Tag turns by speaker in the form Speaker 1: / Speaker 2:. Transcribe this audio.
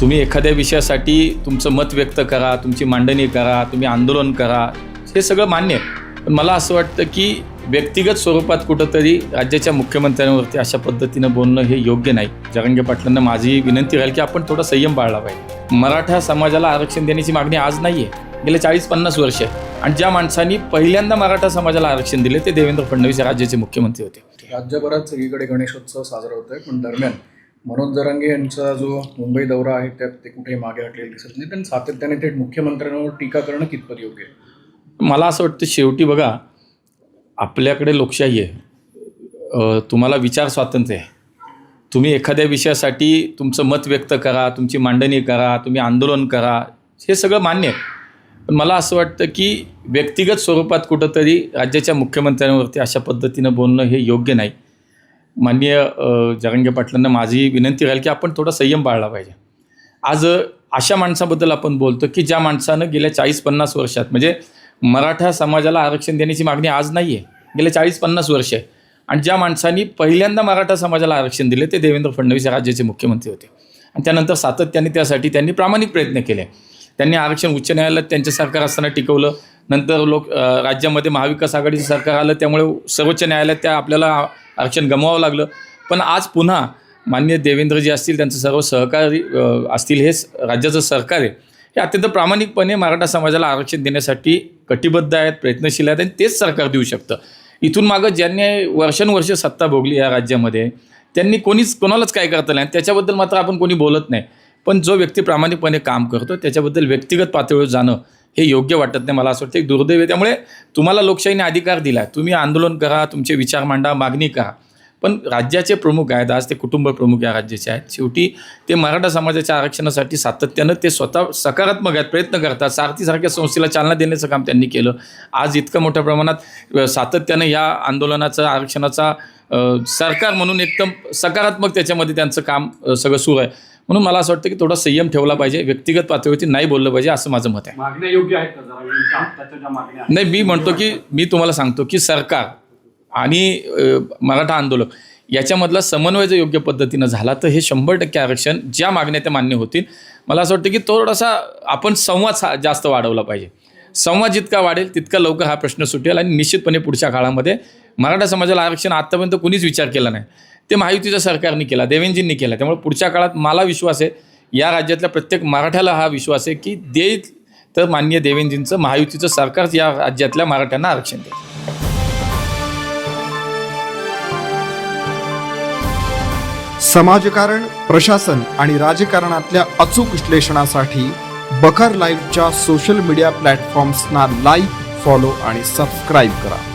Speaker 1: तुम्ही एखाद्या विषयासाठी तुमचं मत व्यक्त करा तुमची मांडणी करा तुम्ही आंदोलन करा हे सगळं मान्य आहे. पण मला असं वाटतं की व्यक्तिगत स्वरूपात कुठंतरी राज्याच्या मुख्यमंत्र्यांवरती अशा पद्धतीनं बोलणं हे योग्य नाही. जरंगे पाटलांना माझी विनंती राहील की आपण थोडा संयम पाळला पाहिजे. मराठा समाजाला आरक्षण देण्याची मागणी आज नाही आहे गेल्या चाळीस पन्नास वर्ष आहे. आणि ज्या माणसांनी पहिल्यांदा मराठा समाजाला आरक्षण दिले ते देवेंद्र फडणवीस राज्याचे मुख्यमंत्री होते.
Speaker 2: राज्यभरात सगळीकडे गणेशोत्सव साजरा होतोय पण दरम्यान मनोज जरांगे यांचा जो मुंबई दौरा आहे त्यात ते कुठेही मागे हटलेले दिसत नाही पण सातत्याने थेट मुख्यमंत्र्यांवर टीका करणं कितपत योग्य आहे?
Speaker 1: मला असं वाटतं शेवटी बघा आपल्याकडे लोकशाही आहे. तुम्हाला विचार स्वातंत्र्य आहे. तुम्ही एखाद्या विषयासाठी तुमचं मत व्यक्त करा तुमची मांडणी करा तुम्ही आंदोलन करा हे सगळं मान्य आहे. पण मला असं वाटतं की व्यक्तिगत स्वरूपात कुठंतरी राज्याच्या मुख्यमंत्र्यांवरती अशा पद्धतीनं बोलणं हे योग्य नाही. माननीय अ, जरांगे पाटलांना माझी विनंती राहील की आपण थोडा संयम पाळला पाहिजे. आज अशा माणसाबद्दल आपण बोलतो की ज्या माणसानं गेल्या चाळीस पन्नास वर्षात म्हणजे मराठा समाजाला आरक्षण देण्याची मागणी आज नाही आहे गेल्या चाळीस पन्नास वर्ष. आहे आणि ज्या माणसांनी पहिल्यांदा मराठा समाजाला आरक्षण दिले ते देवेंद्र फडणवीस या राज्याचे मुख्यमंत्री होते. आणि त्यानंतर सातत्याने त्यासाठी त्यांनी प्रामाणिक प्रयत्न केले. त्यांनी आरक्षण उच्च न्यायालयात त्यांचे सरकार असताना टिकवलं. नंतर लोक राज्यामध्ये महाविकास आघाडीचं सरकार आलं त्यामुळे सर्वोच्च न्यायालयात त्या आपल्याला आरक्षण गमवावं लागलं. पण आज पुन्हा मान्य देवेंद्रजी असतील त्यांचं सर्व सहकारी असतील हे राज्याचं सरकार आहे. हे अत्यंत प्रामाणिकपणे मराठा समाजाला आरक्षण देण्यासाठी कटिबद्ध आहेत प्रयत्नशील आहेत आणि तेच सरकार देऊ शकतं. इथून मागं ज्यांनी वर्षानुवर्ष सत्ता भोगली या राज्यामध्ये त्यांनी कोणीच कोणालाच काय करता नाही. त्याच्याबद्दल मात्र आपण कोणी बोलत नाही. पण जो व्यक्ती प्रामाणिकपणे काम करतो त्याच्याबद्दल व्यक्तिगत पातळीवर जाणं हे योग्य वाटत नाही मला असं वाटतं. एक दुर्दैव आहे. त्यामुळे तुम्हाला लोकशाहीने अधिकार दिला तुम्ही आंदोलन करा तुमचे विचार मांडा मागणी करा. पण राज्याचे प्रमुख आहेत आज ते कुटुंब प्रमुख या राज्याचे आहेत. शेवटी ते मराठा समाजाच्या आरक्षणासाठी सातत्यानं ते स्वतः सकारात्मक आहेत प्रयत्न करतात. सारथीसारख्या संस्थेला चालना देण्याचं काम त्यांनी केलं. आज इतकं मोठ्या प्रमाणात सातत्यानं या आंदोलनाचा आरक्षणाचा सरकार म्हणून एकदम सकारात्मक त्याच्यामध्ये त्यांचं काम सगळं सुरू आहे. म्हणून मला असं वाटतं की थोडा संयम ठेवला पाहिजे व्यक्तिगत पातळीवरती नाही बोललं पाहिजे असं माझं मत आहे.
Speaker 3: मागण्या योग्य आहेत का जरा? यांच्या आत्ताच्या ज्या मागण्या आहेत.
Speaker 1: नाही मी म्हणतो की मी तुम्हाला सांगतो की सरकार आणि अ, मराठा आंदोलक याच्यामधला समन्वय जर योग्य पद्धतीनं झाला तर हे शंभर टक्के आरक्षण ज्या मागण्या त्या मान्य होतील. मला असं वाटतं की थोडासा आपण संवाद सा- जास्त वाढवला पाहिजे. संवाद जितका वाढेल तितका लवकर हा प्रश्न सुटेल आणि निश्चितपणे पुढच्या काळामध्ये मराठा समाजाला आरक्षण आत्तापर्यंत कुणीच विचार केला नाही. ते महायुतीच्या सरकारने केला देवेंजींनी केला. त्यामुळे पुढच्या काळात मला विश्वास आहे या राज्यातल्या प्रत्येक मराठ्याला हा विश्वास आहे की देईल तर मान्य देवेंजींचं महायुतीचं सरकारच या राज्यातल्या मराठ्यांना आरक्षण देईल.
Speaker 4: समाजकारण प्रशासन आणि राजकारणातल्या अचूक विश्लेषणासाठी बखर लाईव्हच्या सोशल मीडिया प्लॅटफॉर्म्सना लाईक फॉलो आणि सबस्क्राईब करा.